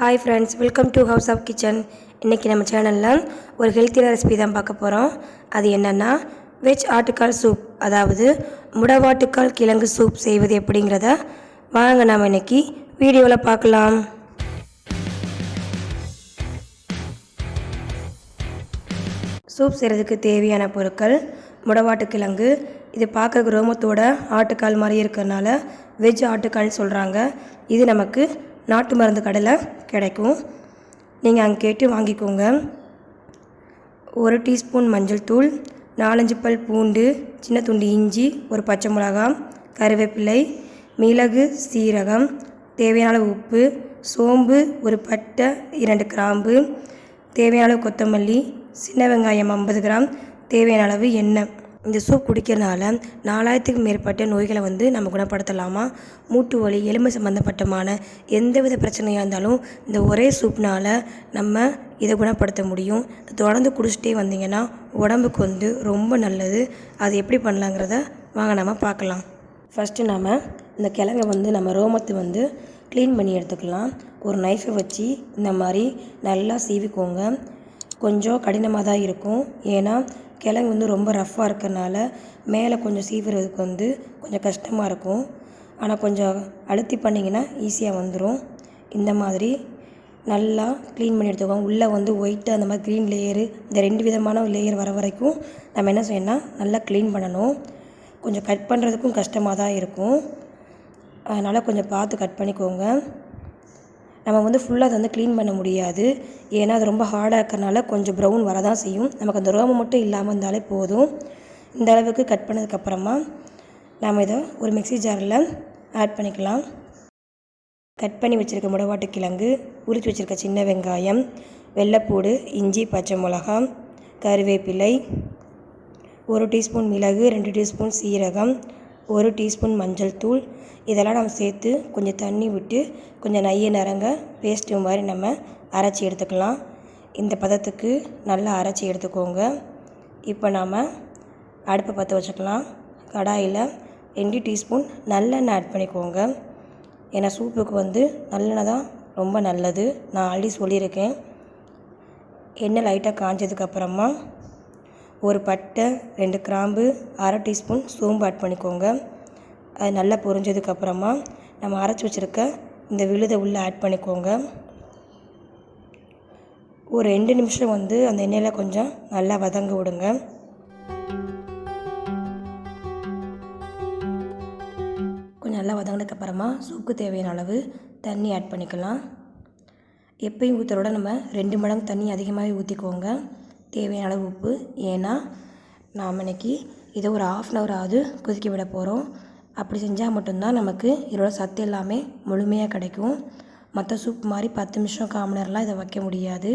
Hi friends welcome to house of kitchen இன்றைக்கி நம்ம சேனலில் ஒரு ஹெல்த்தியான ரெசிபி தான் பார்க்க போகிறோம் அது என்னென்னா வெஜ் ஆட்டுக்கால் சூப் அதாவது முடவாட்டுக்கால் கிழங்கு சூப் செய்வது எப்படிங்கிறத வாங்க நாம் இன்னைக்கு வீடியோவில் பார்க்கலாம். சூப் செய்கிறதுக்கு தேவையான பொருட்கள் முடவாட்டு கிழங்கு. இது பார்க்க ரோமத்தோட ஆட்டுக்கால் மாதிரி இருக்கிறனால வெஜ் ஆட்டுக்கால்னு சொல்கிறாங்க இது நமக்கு நாட்டு மருந்து கடையில் கிடைக்கும். நீங்கள் அங்கே கேட்டு வாங்கிக்கோங்க. ஒரு டீஸ்பூன் மஞ்சள் தூள் நாலஞ்சு பல் பூண்டு சின்ன துண்டு இஞ்சி ஒரு பச்சை மிளகாய் கருவேப்பிலை மிளகு சீரகம் தேவையான உப்பு சோம்பு ஒரு பட்டை இரண்டு கிராம்பு தேவையான அளவு கொத்தமல்லி சின்ன வெங்காயம் ஐம்பது கிராம் தேவையான அளவு எண்ணெய். இந்த சூப் குடிக்கிறனால நாலாயிரத்துக்கு மேற்பட்ட நோய்களை வந்து நம்ம குணப்படுத்தலாமா? மூட்டு வலி எலும்பு சம்மந்தப்பட்டமான எந்தவித பிரச்சனையாக இருந்தாலும் இந்த ஒரே சூப்னால் நம்ம இதை குணப்படுத்த முடியும். தொடர்ந்து குடிச்சிட்டே வந்தீங்கன்னா உடம்புக்கு வந்து ரொம்ப நல்லது. அது எப்படி பண்ணலாங்கிறத வாங்க நம்ம பார்க்கலாம். ஃபஸ்ட்டு நாம் இந்த கிழங்கை வந்து நம்ம ரோமத்தை வந்து க்ளீன் பண்ணி எடுத்துக்கலாம். ஒரு நைஃபை வச்சு இந்த மாதிரி நல்லா சீவிக்கோங்க. கொஞ்சம் கடினமாக தான் இருக்கும். ஏன்னா கிழங்கு வந்து ரொம்ப ரஃப்பாக இருக்கிறனால மேலே கொஞ்சம் சீவுறதுக்கு வந்து கொஞ்சம் கஷ்டமாக இருக்கும். ஆனால் கொஞ்சம் அழுத்தி பண்ணிங்கன்னா ஈஸியாக வந்துடும் இந்த மாதிரி நல்லா க்ளீன் பண்ணி எடுத்துக்கோங்க. உள்ளே வந்து ஒயிட்டு அந்த மாதிரி க்ரீன் லேயரு இந்த ரெண்டு விதமான லேயர் வர வரைக்கும் நம்ம என்ன செய்யணும்னா நல்லா க்ளீன் பண்ணணும். கொஞ்சம் கட் பண்ணுறதுக்கும் கஷ்டமாக தான் இருக்கும். அதனால் கொஞ்சம் பார்த்து கட் பண்ணிக்கோங்க. நம்ம வந்து ஃபுல்லாக அதை வந்து க்ளீன் பண்ண முடியாது. ஏன்னா அது ரொம்ப ஹார்டாக இருக்கிறனால கொஞ்சம் ப்ரௌன் வரதான் செய்யும். நமக்கு அந்த ரோமம் மட்டும் இல்லாமல் இருந்தாலே போதும். இந்த அளவுக்கு கட் பண்ணதுக்கப்புறமா நாம் இதை ஒரு மிக்ஸி ஜாரில் ஆட் பண்ணிக்கலாம். கட் பண்ணி வச்சுருக்க முடவாட்டு கிழங்கு உரித்து வச்சுருக்க சின்ன வெங்காயம் வெள்ளைப்பூடு இஞ்சி பச்சை மிளகாய் கருவேப்பிலை ஒரு டீஸ்பூன் மிளகு ரெண்டு டீஸ்பூன் சீரகம் ஒரு டீஸ்பூன் மஞ்சள் தூள். இதெல்லாம் நம்ம சேர்த்து கொஞ்சம் தண்ணி விட்டு கொஞ்சம் நைய நிறங்க பேஸ்ட்டு மாதிரி நம்ம அரைச்சி எடுத்துக்கலாம். இந்த பதத்துக்கு நல்லா அரைச்சி எடுத்துக்கோங்க. இப்போ நாம் அடுப்பை பற்ற வச்சுக்கலாம். கடாயில் ரெண்டு டீஸ்பூன் நல்லெண்ணெய் ஆட் பண்ணிக்கோங்க. ஏன்னா சூப்புக்கு வந்து நல்லெண்ணெய் தான் ரொம்ப நல்லது. நான் ஆல்ரெடி சொல்லியிருக்கேன். எண்ணெய் லைட்டாக காஞ்சதுக்கப்புறமா ஒரு பட்டை ரெண்டு கிராம்பு அரை டீஸ்பூன் சோம்பு ஆட் பண்ணிக்கோங்க. அது நல்லா பொரிஞ்சதுக்கப்புறமா நம்ம அரைச்சி வச்சுருக்க இந்த விழுதை உள்ளே ஆட் பண்ணிக்கோங்க. ஒரு ரெண்டு நிமிஷம் வந்து அந்த எண்ணெயில் கொஞ்சம் நல்லா வதங்க விடுங்க. கொஞ்சம் நல்லா வதங்கினதுக்கப்புறமா சூப்புக்கு தேவையான அளவு தண்ணி ஆட் பண்ணிக்கலாம். எப்பயும் ஊற்றுறோட நம்ம ரெண்டு மடங்கு தண்ணி அதிகமாகவே ஊற்றிக்கோங்க தேவையான அளவு உப்பு. ஏன்னா நாம் இன்னைக்கு இதை ஒரு ஆஃப் அன் ஹவர் ஆகுது கொதிக்க விட போகிறோம் அப்படி செஞ்சால் மட்டும்தான் நமக்கு இதோட சத்து எல்லாமே முழுமையாக கிடைக்கும். மற்ற சூப் மாதிரி பத்து நிமிஷம் கால் நேரம்லாம் இதை வைக்க முடியாது.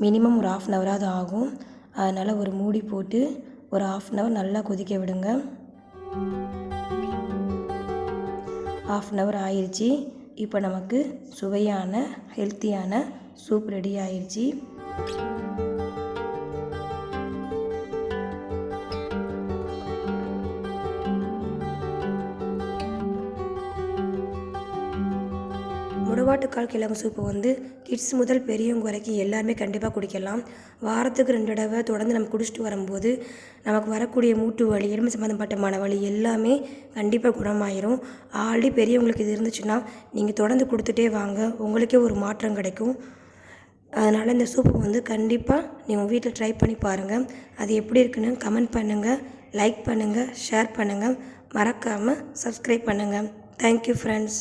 மினிமம் ஒரு ஆஃப் அன் ஹவராவது ஆகும். அதனால் ஒரு மூடி போட்டு ஒரு ஆஃப் அன் ஹவர் நல்லா கொதிக்க விடுங்க. ஆஃப் அன் ஹவர் ஆயிடுச்சு இப்போ நமக்கு சுவையான ஹெல்த்தியான சூப் ரெடி ஆயிடுச்சு முடவாட்டுக்கால் கிழங்கு சூப்பு வந்து கிட்ஸ் முதல் பெரியவங்க வரைக்கும் எல்லாருமே கண்டிப்பாக குடிக்கலாம். வாரத்துக்கு ரெண்டு தடவை தொடர்ந்து நம்ம குடிச்சிட்டு வரும்போது நமக்கு வரக்கூடிய மூட்டு வலி எலும்பு சம்மந்தப்பட்டமான வலி எல்லாமே கண்டிப்பாக குணமாயிரும். ஆல்ரெடி பெரியவங்களுக்கு இது இருந்துச்சுன்னா நீங்கள் தொடர்ந்து கொடுத்துட்டே வாங்க. உங்களுக்கே ஒரு மாற்றம் கிடைக்கும். அதனால் இந்த சூப்பு வந்து கண்டிப்பாக நீங்கள் வீட்டில் ட்ரை பண்ணி பாருங்கள் அது எப்படி இருக்குன்னு கமெண்ட் பண்ணுங்கள் லைக் பண்ணுங்கள் ஷேர் பண்ணுங்கள் மறக்காமல் சப்ஸ்கிரைப் பண்ணுங்கள் தேங்க்யூ ஃப்ரெண்ட்ஸ்